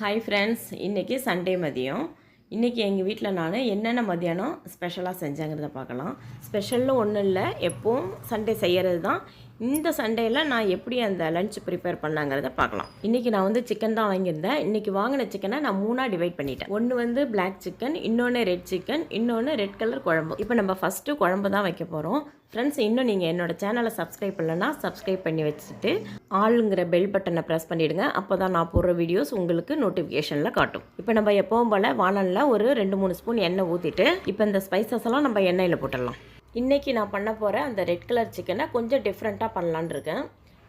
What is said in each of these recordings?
Hi friends இன்றைக்கி Sunday மதியம். இன்றைக்கி எங்கள் வீட்டில் நான் என்னென்ன மதியானம் ஸ்பெஷலாக செஞ்சாங்கிறத பார்க்கலாம். ஸ்பெஷல்னு ஒன்றும் இல்லை எப்போவும் சண்டே செய்கிறது தான் இந்த சண்டேயில் நான் எப்படி அந்த லஞ்ச் ப்ரிப்பேர் பண்ணாங்கிறத பார்க்கலாம். இன்றைக்கி நான் வந்து சிக்கன் தான் வாங்கியிருந்தேன். இன்றைக்கி வாங்கின சிக்கனை நான் மூணாக டிவைட் பண்ணிட்டேன். ஒன்று வந்து பிளாக் சிக்கன் இன்னொன்று ரெட் சிக்கன் இன்னொன்று ரெட் கலர் குழம்பு. இப்போ நம்ம ஃபஸ்ட்டு குழம்பு தான் வைக்க போகிறோம் ஃப்ரெண்ட்ஸ் இன்னும் நீங்கள் என்னோட சேனலை சப்ஸ்கிரைப் பண்ணலன்னா சப்ஸ்கிரைப் பண்ணி வச்சுட்டு ஆளுங்கிற பெல் பட்டனை ப்ரெஸ் பண்ணிவிடுங்க அப்போ தான் நான் போடுற வீடியோஸ் உங்களுக்கு நோட்டிஃபிகேஷனில் காட்டும். இப்போ நம்ம எப்போவும் போல் வானலில் ஒரு ரெண்டு மூணு ஸ்பூன் எண்ணெய் ஊற்றிட்டு இப்போ இந்த ஸ்பைசஸ் எல்லாம் நம்ம எண்ணெயில் போட்டுடலாம். இன்றைக்கி நான் பண்ண போகிற அந்த ரெட் கலர் சிக்கனை கொஞ்சம் டிஃப்ரெண்ட்டாக பண்ணலான்னு இருக்கேன்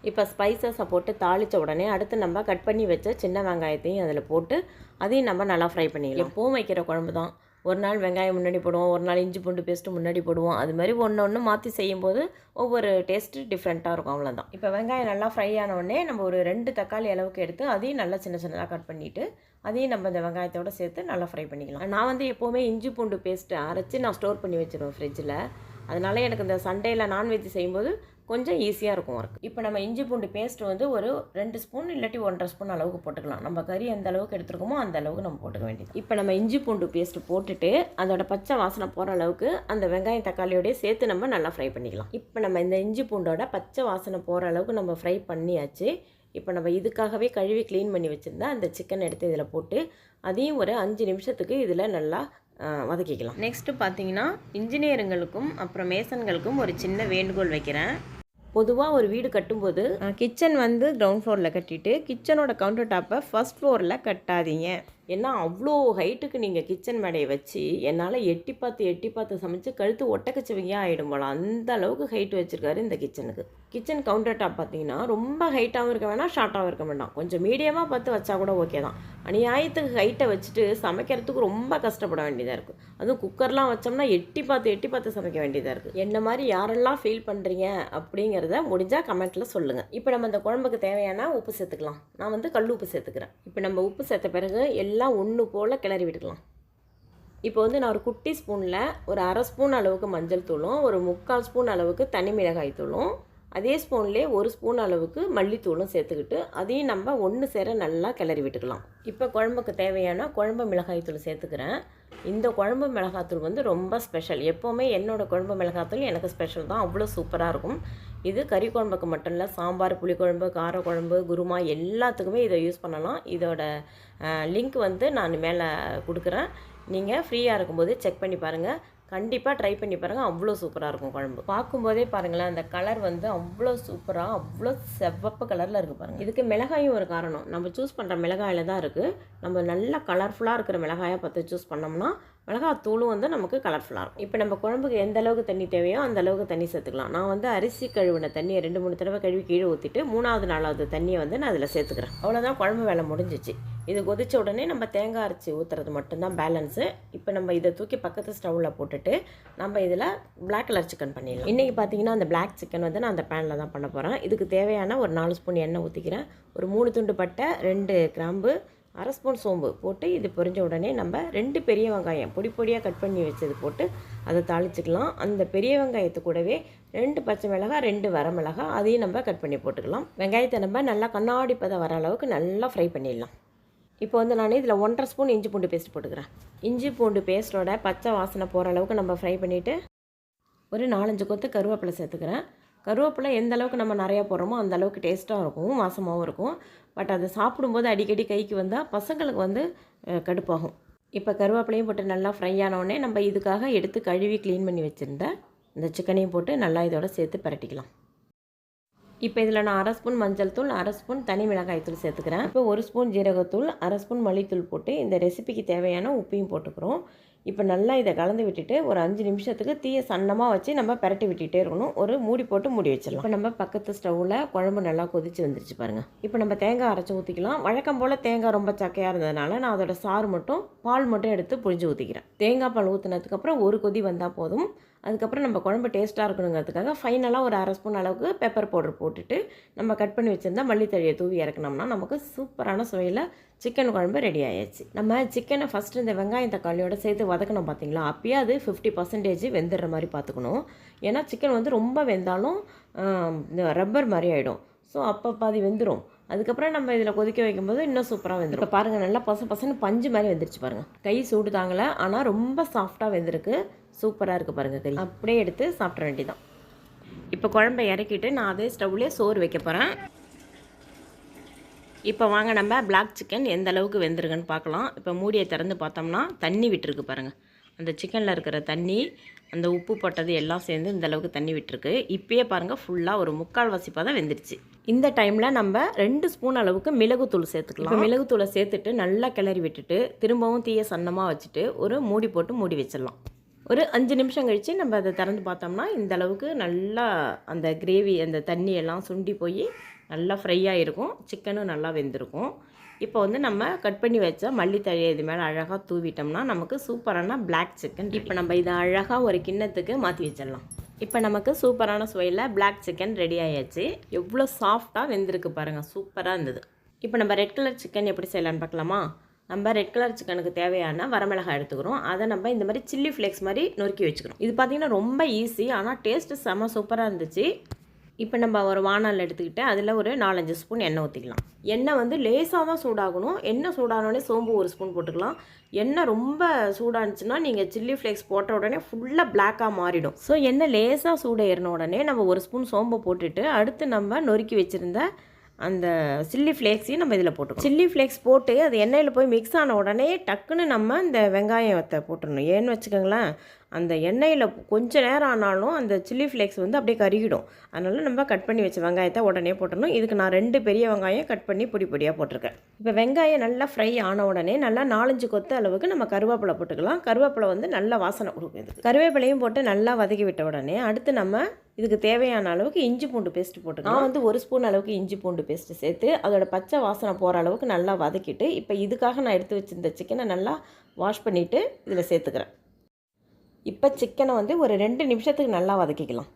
இப்போ ஸ்பைசஸை போட்டு தாளித்த உடனே அடுத்து நம்ம கட் பண்ணி வச்ச சின்ன வெங்காயத்தையும் அதில் போட்டு அதையும் நம்ம நல்லா ஃப்ரை பண்ணிக்கலாம் எப்பவும் வைக்கிற குழம்பு தான் ஒரு நாள் வெங்காயம் முன்னாடி போடுவோம் ஒரு நாள் இஞ்சி பூண்டு பேஸ்ட்டு முன்னாடி போடுவோம். அது மாதிரி ஒன்று ஒன்று மாற்றி செய்யும்போது ஒவ்வொரு டேஸ்ட்டு டிஃப்ரெண்ட்டாக இருக்கும் அவ்வளோதான் இப்போ வெங்காயம் நல்லா ஃப்ரை ஆனவுடனே நம்ம ஒரு ரெண்டு தக்காளி அளவுக்கு எடுத்து அதையும் நல்லா சின்ன சின்னதாக கட் பண்ணிவிட்டு அதையும் நம்ம இந்த வெங்காயத்தோடு சேர்த்து நல்லா ஃப்ரை பண்ணிக்கலாம். நான் வந்து எப்போவுமே இஞ்சி பூண்டு பேஸ்ட்டு அரைச்சி நான் ஸ்டோர் பண்ணி வச்சுருவேன் ஃப்ரிட்ஜில் அதனால எனக்கு இந்த சண்டேயில் நான்வெஜ் செய்யும்போது கொஞ்சம் ஈஸியாக இருக்கும் ஒர்க் இப்போ நம்ம இஞ்சி பூண்டு பேஸ்ட் வந்து ஒரு ரெண்டு ஸ்பூன் இல்லாட்டி ஒன்றரை ஸ்பூன் அளவுக்கு போட்டுக்கலாம். நம்ம கறி எந்த அளவுக்கு எடுத்துருக்கோமோ அந்த அளவுக்கு நம்ம போட்டுக்க வேண்டியது. இப்போ நம்ம இஞ்சி பூண்டு பேஸ்ட் போட்டுட்டு அதோட பச்சை வாசனை போகிற அளவுக்கு அந்த வெங்காயம் தக்காளியோடய சேர்த்து நம்ம நல்லா ஃப்ரை பண்ணிக்கலாம். இப்போ நம்ம இந்த இஞ்சி பூண்டோட பச்சை வாசனை போகிற அளவுக்கு நம்ம ஃப்ரை பண்ணியாச்சு. இப்போ நம்ம இதுக்காகவே கழுவி க்ளீன் பண்ணி வச்சுருந்தா அந்த சிக்கன் எடுத்து இதில் போட்டு அதையும் ஒரு அஞ்சு நிமிஷத்துக்கு இதில் நல்லா வதக்கிக்கலாம். நெக்ஸ்ட்டு பார்த்தீங்கன்னா இன்ஜினியருங்களுக்கும் அப்புறம் மேசன்களுக்கும் ஒரு சின்ன வேண்டுகோள் வைக்கிறேன். பொதுவாக ஒரு வீடு கட்டும்போது கிச்சன் வந்து கிரவுண்ட் ஃப்ளோரில் கட்டிட்டு கிச்சனோட கவுண்டர் டாப்பை ஃபர்ஸ்ட் ஃப்ளோரில் கட்டாதீங்க. ஏன்னா அவ்வளோ ஹைட்டுக்கு நீங்கள் கிச்சன் மேடையை வச்சு என்னால் எட்டி பார்த்து எட்டி பார்த்து சமைச்சு கழுத்து ஒட்டக்கச்சிவங்கியாக ஆகிடும் போல. அந்த அளவுக்கு ஹைட் வச்சுருக்காரு இந்த கிச்சனுக்கு கிச்சன் கவுண்டர் டாப் பார்த்தீங்கன்னா ரொம்ப ஹைட்டாகவும் இருக்க வேணாம் ஷார்ட்டாகவும் இருக்க வேண்டாம். கொஞ்சம் மீடியமாக பார்த்து வச்சா கூட ஓகே தான். அநியாயத்துக்கு ஹைட்டை வச்சுட்டு சமைக்கிறதுக்கு ரொம்ப கஷ்டப்பட வேண்டியதாக இருக்குது அதுவும் குக்கர்லாம் வச்சோம்னா எட்டி பார்த்து எட்டி பார்த்து சமைக்க வேண்டியதாக இருக்குது என்ன மாதிரி யாரெல்லாம் ஃபீல் பண்ணுறீங்க அப்படிங்கிறத முடிஞ்சால் கமெண்ட்டில் சொல்லுங்கள் இப்போ நம்ம இந்த குழம்புக்கு தேவையான உப்பு சேர்த்துக்கலாம். நான் வந்து கல் உப்பு சேர்த்துக்கிறேன். இப்போ நம்ம உப்பு சேர்த்த பிறகு எல்லாம் ஒன்று போல் கிளறி விட்டுக்கலாம் இப்போ வந்து நான் ஒரு குட்டி ஸ்பூனில் ஒரு அரை ஸ்பூன் அளவுக்கு மஞ்சள் தூளும் ஒரு முக்கால் ஸ்பூன் அளவுக்கு தனி மிளகாய் தூளும் அதே ஸ்பூன்லேயே ஒரு ஸ்பூன் அளவுக்கு மல்லித்தூளும் சேர்த்துக்கிட்டு அதையும் நம்ம ஒன்று சேர நல்லா கிளறி விட்டுக்கலாம். இப்போ குழம்புக்கு தேவையான குழம்பு மிளகாய் தூள் சேர்த்துக்கிறேன். இந்த குழம்பு மிளகாத்தூள் வந்து ரொம்ப ஸ்பெஷல் எப்போவுமே என்னோடய குழம்பு மிளகாத்தூள் எனக்கு ஸ்பெஷல் தான். அவ்வளோ சூப்பராக இருக்கும். இது கறி குழம்புக்கு மட்டும் இல்லை சாம்பார் புளிக்குழம்பு காரக்குழம்பு குருமா எல்லாத்துக்குமே இதை யூஸ் பண்ணலாம். இதோட லிங்க் வந்து நான் மேலே கொடுக்குறேன். நீங்கள் ஃப்ரீயாக இருக்கும்போது செக் பண்ணி பாருங்கள் கண்டிப்பாக ட்ரை பண்ணி பாருங்கள் அவ்வளோ சூப்பராக இருக்கும் குழம்பு. பார்க்கும்போதே பாருங்களேன் அந்த கலர் வந்து அவ்வளோ சூப்பராக அவ்வளோ செவப்பு கலரில் இருக்குது பாருங்கள் இதுக்கு மிளகாயும் ஒரு காரணம். நம்ம சூஸ் பண்ணுற மிளகாயில் தான் இருக்குது நம்ம நல்லா கலர்ஃபுல்லாக இருக்கிற மிளகாயை பார்த்து சூஸ் பண்ணோம்னா மிளகாத்தூளும் வந்து நமக்கு கலர்ஃபுல்லாக இருக்கும். இப்போ நம்ம குழம்புக்கு எந்த அளவுக்கு தண்ணி தேவையோ அந்த அளவுக்கு தண்ணி சேர்த்துக்கலாம். நான் வந்து அரிசி கழுவின தண்ணியை ரெண்டு மூணு தடவை கழுவி கீழே ஊற்றிட்டு மூணாவது நாலாவது தண்ணியை வந்து நான் அதில் சேர்த்துக்கிறேன். அவ்வளோதான் குழம்பு வேலை முடிஞ்சிச்சு. இது கொதித்த உடனே நம்ம தேங்காய் அரைச்சி ஊற்றுறது மட்டும்தான் பேலன்ஸு இப்போ நம்ம இதை தூக்கி பக்கத்து ஸ்டவ்வில் போட்டுட்டு நம்ம இதில் பிளாக் கலர் சிக்கன் பண்ணிடலாம். இன்றைக்கி பார்த்தீங்கன்னா அந்த பிளாக் சிக்கன் வந்து நான் அந்த பேனில் தான் பண்ண போகிறேன் இதுக்கு தேவையான ஒரு நாலு ஸ்பூன் எண்ணெய் ஊற்றிக்கிறேன் ஒரு மூணு துண்டு பட்டை ரெண்டு கிராம்பு அரை ஸ்பூன் சோம்பு போட்டு இது பொரிஞ்ச உடனே நம்ம ரெண்டு பெரிய வெங்காயம் பொடி பொடியாக கட் பண்ணி வச்சது போட்டு அதை தாளிச்சிக்கலாம். அந்த பெரிய வெங்காயத்து கூடவே ரெண்டு பச்சை மிளகாய் ரெண்டு வரமிளகாய் அதையும் நம்ம கட் பண்ணி போட்டுக்கலாம். வெங்காயத்தை நம்ம நல்லா கண்ணாடி பதம் வர அளவுக்கு நல்லா ஃப்ரை பண்ணிடலாம். இப்போ வந்து நான் இதில் ஒன்றரை ஸ்பூன் இஞ்சி பூண்டு பேஸ்ட் போட்டுக்கிறேன். இஞ்சி பூண்டு பேஸ்ட்டோட பச்சை வாசனை போகிற அளவுக்கு நம்ம ஃப்ரை பண்ணிவிட்டு ஒரு நாலஞ்சு கொத்து கருவேப்பிலை சேர்த்துக்கிறேன். கருவேப்பிலை எந்த அளவுக்கு நம்ம நிறையா போடுறோமோ அந்த அளவுக்கு டேஸ்ட்டாக இருக்கும் வாசமாகவும் இருக்கும். பட் அதை சாப்பிடும்போது அடிக்கடி கைக்கு வந்தால் பசங்களுக்கு வந்து கடுப்பாகும். இப்போ கருவேப்பிலையும் போட்டு நல்லா ஃப்ரை ஆனவுடனே நம்ம இதுக்காக எடுத்து கழுவி க்ளீன் பண்ணி வச்சுருந்த இந்த சிக்கனையும் போட்டு நல்லா இதோட சேர்த்து பரட்டிக்கலாம். இப்போ இதில் நான் அரை ஸ்பூன் மஞ்சள் தூள் அரை ஸ்பூன் தனி மிளகாய் தூள் சேர்த்துக்கிறேன். இப்போ ஒரு ஸ்பூன் ஜீரகத்தூள் அரை ஸ்பூன் மல்லித்தூள் போட்டு இந்த ரெசிபிக்கு தேவையான உப்பையும் போட்டுக்கிறோம். இப்போ நல்லா இதை கலந்து விட்டுட்டு ஒரு அஞ்சு நிமிஷத்துக்கு தீயை சன்னமாக வச்சு நம்ம பரட்டி விட்டுட்டே இருக்கணும். ஒரு மூடி போட்டு மூடி வச்சிடலாம். இப்போ நம்ம பக்கத்து ஸ்டவ்வில் குழம்பு நல்லா கொதிச்சு வந்துருச்சு பாருங்கள் இப்போ நம்ம தேங்காய் அரைச்சி ஊற்றிக்கலாம் வழக்கம் போல் தேங்காய் ரொம்ப சக்கையாக இருந்ததுனால நான் அதோட சாறு மட்டும் பால் மட்டும் எடுத்து புழிஞ்சு ஊற்றிக்கிறேன் தேங்காய் பால் ஊற்றினதுக்கப்புறம் ஒரு கொதி வந்தால் போதும். அதுக்கப்புறம் நம்ம குழம்பு டேஸ்ட்டாக இருக்கணுங்கிறதுக்காக ஃபைனலாக ஒரு அரை ஸ்பூன் அளவுக்கு பெப்பர் பவுடர் போட்டுட்டு நம்ம கட் பண்ணி வச்சுருந்தா மல்லித்தழியை தூவி இறக்குனோம்னா நமக்கு சூப்பரான சுவையில் சிக்கன் குழம்பு ரெடி ஆயாச்சு. நம்ம சிக்கனை ஃபஸ்ட்டு இந்த வெங்காயம் தக்காளியோட சேர்த்து வதக்கணும் பார்த்தீங்களா அப்பயே அது ஃபிஃப்டி பர்சன்டேஜ் வெந்துடுற மாதிரி பார்த்துக்கணும் ஏன்னா சிக்கன் வந்து ரொம்ப வெந்தாலும் இந்த ரப்பர் மாதிரி ஆகிடும் ஸோ அப்போ பாதி வெந்துடும் அதுக்கப்புறம் நம்ம இதில் கொதிக்க வைக்கும்போது இன்னும் சூப்பராக வெந்துடும் இப்போ பாருங்கள் நல்லா பச பசன்னு பஞ்சு மாதிரி வெந்துருச்சு பாருங்கள் கை சூடு தாங்கலை ஆனால் ரொம்ப சாஃப்டாக வெந்திருக்கு. சூப்பராக இருக்குது பாருங்கள் கறி. அப்படியே எடுத்து சாப்பிட வேண்டியதான் இப்போ குழம்பை இறக்கிட்டு நான் அதே ஸ்டவ்லேயே சோறு வைக்க போகிறேன் இப்போ வாங்க நம்ம பிளாக் சிக்கன் எந்த அளவுக்கு வெந்திருக்குன்னு பார்க்கலாம். இப்போ மூடியை திறந்து பார்த்தோம்னா தண்ணி விட்டுருக்கு பாருங்கள் அந்த சிக்கனில் இருக்கிற தண்ணி அந்த உப்பு போட்டது எல்லாம் சேர்ந்து இந்த அளவுக்கு தண்ணி விட்டுருக்கு. இப்பயே பாருங்கள் ஃபுல்லாக ஒரு முக்கால் வசிப்பாக தான் வெந்துருச்சு இந்த டைமில் நம்ம ரெண்டு ஸ்பூன் அளவுக்கு மிளகுத்தூள் சேர்த்துக்கலாம். மிளகுத்தூளை சேர்த்துட்டு நல்லா கிளறி விட்டுட்டு திரும்பவும் தீய சன்னமாக வச்சுட்டு ஒரு மூடி போட்டு மூடி வச்சிடலாம். ஒரு அஞ்சு நிமிஷம் கழித்து நம்ம அதை திறந்து பார்த்தோம்னா இந்த அளவுக்கு நல்லா அந்த கிரேவி அந்த தண்ணி எல்லாம் சுண்டி போய் நல்லா ஃப்ரையாக இருக்கும் சிக்கனும் நல்லா வெந்திருக்கும். இப்போ வந்து நம்ம கட் பண்ணி வச்ச மல்லித்தழையை இது மேலே அழகாக தூவிட்டோம்னா நமக்கு சூப்பரான பிளாக் சிக்கன் இப்போ நம்ம இதை அழகாக ஒரு கிண்ணத்துக்கு மாற்றி வச்சிடலாம். இப்போ நமக்கு சூப்பரான சுவையில் பிளாக் சிக்கன் ரெடி ஆயாச்சு. எவ்வளோ சாஃப்டாக வெந்திருக்கு பாருங்கள் சூப்பராக இருந்தது. இப்போ நம்ம ரெட் கலர் சிக்கன் எப்படி செய்யலான்னு பார்க்கலாமா? நம்ம ரெட் கலர் சிக்கனுக்கு தேவையான வரமிளகாய் எடுத்துக்கிறோம். அதை நம்ம இந்த மாதிரி சில்லி ஃப்ளேக்ஸ் மாதிரி நொறுக்கி வச்சுக்கிறோம். இது பார்த்திங்கன்னா ரொம்ப ஈஸி ஆனால் டேஸ்ட்டு செம சூப்பராக இருந்துச்சு. இப்போ நம்ம ஒரு வானல் எடுத்துக்கிட்டு அதில் ஒரு நாலஞ்சு ஸ்பூன் எண்ணெய் ஊற்றிக்கலாம் எண்ணெய் வந்து லேசாக தான் சூடாகணும். எண்ணெய் சூடானோடனே சோம்பு ஒரு ஸ்பூன் போட்டுக்கலாம். எண்ணெய் ரொம்ப சூடானுச்சுன்னா நீங்கள் சில்லி ஃப்ளேக்ஸ் போட்ட உடனே ஃபுல்லாக பிளாக்காக மாறிடும். ஸோ எண்ணெய் லேசாக சூட ஏறின உடனே நம்ம ஒரு ஸ்பூன் சோம்பை போட்டுட்டு அடுத்து நம்ம நொறுக்கி வச்சுருந்த அந்த சில்லி ஃப்ளேக்ஸையும் நம்ம இதில் போட்டுக்கணும். சில்லி ஃப்ளேக்ஸ் போட்டு அது எண்ணெயில் போய் மிக்ஸ் ஆன உடனே டக்குன்னு நம்ம இந்த வெங்காயத்தை போட்டுடணும். ஏன்னு வச்சுக்கோங்களேன் அந்த எண்ணெயில் கொஞ்சம் நேரம் ஆனாலும் அந்த சில்லி ஃப்ளேக்ஸ் வந்து அப்படியே கருகிடும். அதனால் நம்ம கட் பண்ணி வச்ச வெங்காயத்தை உடனே போட்டணும் இதுக்கு நான் ரெண்டு பெரிய வெங்காயம் கட் பண்ணி பொடி பொடியாக போட்டிருக்கேன். இப்போ வெங்காயம் நல்லா ஃப்ரை ஆன உடனே நல்லா நாலஞ்சு கொத்த அளவுக்கு நம்ம கருவேப்பிலை போட்டுக்கலாம். கருவேப்பிலை வந்து நல்லா வாசனை கொடுக்கும் கருவேப்பிலையும் போட்டு நல்லா வதக்கி விட்ட உடனே அடுத்து நம்ம இதுக்கு தேவையான அளவுக்கு இஞ்சி பூண்டு பேஸ்ட் போட்டுக்கலாம் நான் வந்து ஒரு ஸ்பூன் அளவுக்கு இஞ்சி பூண்டு பேஸ்ட்டு சேர்த்து அதோட பச்சை வாசனை போகிற அளவுக்கு நல்லா வதக்கிட்டு இப்போ இதுக்காக நான் எடுத்து வச்சுருந்த சிக்கனை நல்லா வாஷ் பண்ணிவிட்டு இதில் சேர்த்துக்கிறேன். இப்போ சிக்கனை வந்து ஒரு ரெண்டு நிமிஷத்துக்கு நல்லா வதக்கிக்கலாம்.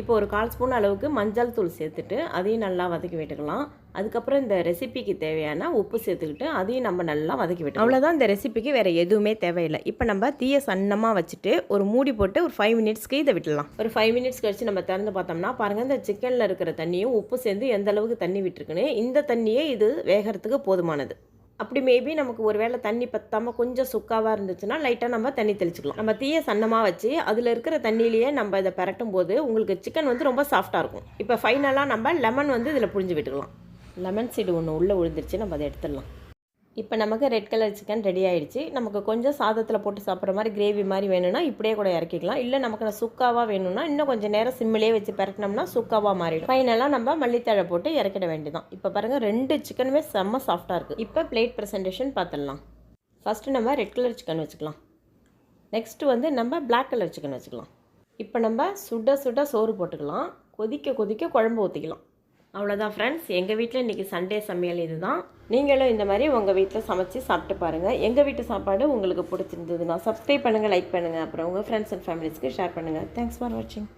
இப்போ ஒரு கால் ஸ்பூன் அளவுக்கு மஞ்சள் தூள் சேர்த்துட்டு அதையும் நல்லா வதக்கி விட்டுக்கலாம். அதுக்கப்புறம் இந்த ரெசிபிக்கு தேவையான உப்பு சேர்த்துக்கிட்டு அதையும் நம்ம நல்லா வதக்கி விட்டு அவ்வளோதான் இந்த ரெசிபிக்கு வேறு எதுவுமே தேவையில்லை. இப்போ நம்ம தீய சன்னமாக வச்சுட்டு ஒரு மூடி போட்டு ஒரு ஃபைவ் மினிட்ஸ்க்கு இதை விட்டுடலாம். ஒரு ஃபைவ் மினிட்ஸ் கழிச்சு நம்ம திறந்து பார்த்தோம்னா பாருங்கள் இந்த சிக்கனில் இருக்கிற தண்ணியும் உப்பு சேர்ந்து எந்த அளவுக்கு தண்ணி விட்டுருக்குன்னு இந்த தண்ணியே இது வேகிறதுக்கு போதுமானது. அப்படி மேபி நமக்கு ஒரு வேளை தண்ணி பத்தாமல் கொஞ்சம் சுக்காவாக இருந்துச்சுன்னா லைட்டாக நம்ம தண்ணி தெளிச்சுக்கலாம். நம்ம தீய சன்னமாக வச்சு அதில் இருக்கிற தண்ணியிலேயே நம்ம இதை பரட்டும் போது உங்களுக்கு சிக்கன் வந்து ரொம்ப சாஃப்டாக இருக்கும். இப்போ ஃபைனலாக நம்ம லெமன் வந்து இதில் புழிஞ்சு விட்டுக்கலாம். லெமன் சீடு ஒன்று உள்ளே விழுந்துருச்சு நம்ம அதை எடுத்துடலாம். இப்போ நமக்கு ரெட் கலர் சிக்கன் ரெடி ஆகிடுச்சு நமக்கு கொஞ்சம் சாதத்தில் போட்டு சாப்பிட்ற மாதிரி கிரேவி மாதிரி வேணும்னா இப்படியே கூட இறக்கிக்கலாம். இல்லை நமக்கு நான் சுக்காவாக வேணும்னா இன்னும் கொஞ்சம் நேரம் சிம்மிலே வச்சு பரட்டினோம்னா சுக்காவாக மாறிடும். ஃபைனலாக நம்ம மல்லித்தழை போட்டு இறக்கிட வேண்டியதான் இப்போ பாருங்கள் ரெண்டு சிக்கனுமே செம்ம சாஃப்டாக இருக்குது இப்போ பிளேட் ப்ரெசன்டேஷன் பார்த்துடலாம் ஃபஸ்ட்டு நம்ம ரெட் கலர் சிக்கன் வச்சுக்கலாம். நெக்ஸ்ட்டு வந்து நம்ம பிளாக் கலர் சிக்கன் வச்சுக்கலாம். இப்போ நம்ம சுட சுட சோறு போட்டுக்கலாம். கொதிக்க கொதிக்க குழம்பு ஊற்றிக்கலாம் அவ்வளோதான் ஃப்ரெண்ட்ஸ் எங்கள் வீட்டில் இன்றைக்கி சண்டே சமையல் இதுதான். நீங்களும் இந்த மாதிரி உங்கள் வீட்டில் சமைச்சு சாப்பிட்டு பாருங்கள் எங்கள் வீட்டு சாப்பாடு உங்களுக்கு பிடிச்சிருந்ததுன்னா சப்ஸ்கிரைப் பண்ணுங்கள் லைக் பண்ணுங்கள் அப்புறம் உங்கள் ஃப்ரெண்ட்ஸ் அண்ட் ஃபேமிலிஸ்க்கு ஷேர் பண்ணுங்கள் தேங்க்ஸ் ஃபார் வாட்சிங்